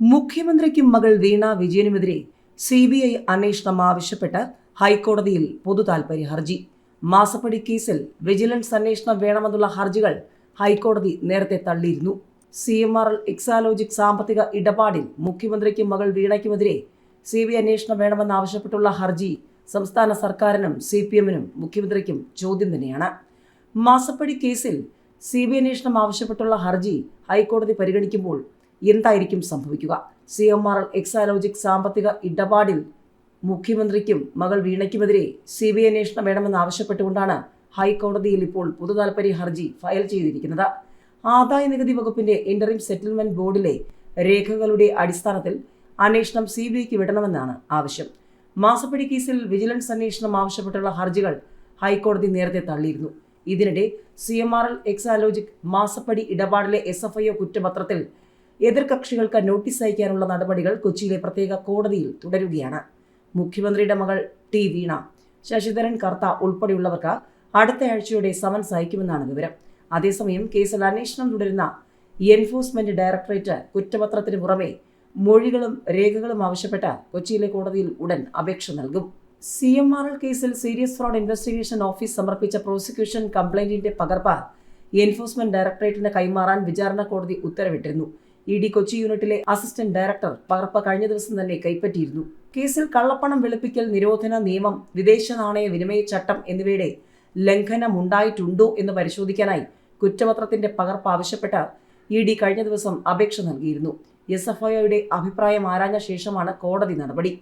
മുഖ്യമന്ത്രിക്കും മകൾ വീണ വിജയനുമെതിരെ സി ബി ഐ അന്വേഷണം ആവശ്യപ്പെട്ട് ഹൈക്കോടതിയിൽ പൊതുതാൽപര്യ ഹർജി. മാസപ്പടി കേസിൽ വിജിലൻസ് അന്വേഷണം വേണമെന്നുള്ള ഹർജികൾ ഹൈക്കോടതി നേരത്തെ തള്ളിയിരുന്നു. C M R L Exalogic സാമ്പത്തിക ഇടപാടിൽ മുഖ്യമന്ത്രിക്കും മകൾ വീണയ്ക്കുമെതിരെ സി ബി അന്വേഷണം വേണമെന്നാവശ്യപ്പെട്ടുള്ള ഹർജി സംസ്ഥാന സർക്കാരിനും സി പി എമ്മിനും മുഖ്യമന്ത്രിക്കും ചോദ്യം തന്നെയാണ്. മാസപ്പടി കേസിൽ സി ബി അന്വേഷണം ആവശ്യപ്പെട്ടുള്ള ഹർജി ഹൈക്കോടതി പരിഗണിക്കുമ്പോൾ എന്തായിരിക്കും സംഭവിക്കുക? C M R L Exalogic സാമ്പത്തിക ഇടപാടിൽ മുഖ്യമന്ത്രിക്കും മകൾ വീണയ്ക്കുമെതിരെ സി ബി ഐ അന്വേഷണം വേണമെന്ന് ആവശ്യപ്പെട്ടുകൊണ്ടാണ് ഹൈക്കോടതിയിൽ ഇപ്പോൾ പൊതുതാൽപര്യ ഹർജി ഫയൽ ചെയ്തിരിക്കുന്നത്. ആദായ നികുതി വകുപ്പിന്റെ ഇന്ററിം സെറ്റിൽമെന്റ് ബോർഡിലെ രേഖകളുടെ അടിസ്ഥാനത്തിൽ അന്വേഷണം സി ബി ഐക്ക് വിടണമെന്നാണ് ആവശ്യം. മാസപ്പടി കേസിൽ വിജിലൻസ് അന്വേഷണം ആവശ്യപ്പെട്ടുള്ള ഹർജികൾ ഹൈക്കോടതി നേരത്തെ തള്ളിയിരുന്നു. ഇതിനിടെ C M R L Exalogic മാസപ്പടി ഇടപാടിലെ എസ് എഫ് ഐ ഒ കുറ്റപത്രത്തിൽ എതിർകക്ഷികൾക്ക് നോട്ടീസ് അയക്കാനുള്ള നടപടികൾ കൊച്ചിയിലെ പ്രത്യേക കോടതിയിൽ തുടരുകയാണ്. മുഖ്യമന്ത്രിയുടെ മകൾ ടി വീണ ശശിധരൻ കർത്ത ഉൾപ്പെടെയുള്ളവർക്ക് അടുത്ത ആഴ്ചയോടെ സമൻസ് അയക്കുമെന്നാണ് വിവരം. അതേസമയം കേസിൽ അന്വേഷണം തുടരുന്ന എൻഫോഴ്സ്മെന്റ് ഡയറക്ടറേറ്റ് കുറ്റപത്രത്തിന് പുറമെ മൊഴികളും രേഖകളും ആവശ്യപ്പെട്ട് കൊച്ചിയിലെ കോടതിയിൽ ഉടൻ അപേക്ഷ നൽകും. സി എം ആർ എൽ കേസിൽ സീരിയസ് ഫ്രോഡ് ഇൻവെസ്റ്റിഗേഷൻ ഓഫീസ് സമർപ്പിച്ച പ്രോസിക്യൂഷൻ കംപ്ലൈന്റിന്റെ പകർപ്പ് എൻഫോഴ്സ്മെന്റ് ഡയറക്ടറേറ്റിന് കൈമാറാൻ വിചാരണ കോടതി ഉത്തരവിട്ടിരുന്നു. ഇ ഡി കൊച്ചി യൂണിറ്റിലെ അസിസ്റ്റന്റ് ഡയറക്ടർ പകർപ്പ് കഴിഞ്ഞ ദിവസം തന്നെ കൈപ്പറ്റിയിരുന്നു. കേസിൽ കള്ളപ്പണം വെളുപ്പിക്കൽ നിരോധന നിയമം വിദേശ നാണയ വിനിമയ ചട്ടം എന്നിവയുടെ ലംഘനം ഉണ്ടായിട്ടുണ്ടോ എന്ന് പരിശോധിക്കാനായി കുറ്റപത്രത്തിന്റെ പകർപ്പ് ആവശ്യപ്പെട്ട ഇ ഡി കഴിഞ്ഞ ദിവസം അപേക്ഷ നൽകിയിരുന്നു. എസ് എഫ് ഐയുടെ അഭിപ്രായം ആരാഞ്ഞ ശേഷമാണ് കോടതി നടപടി.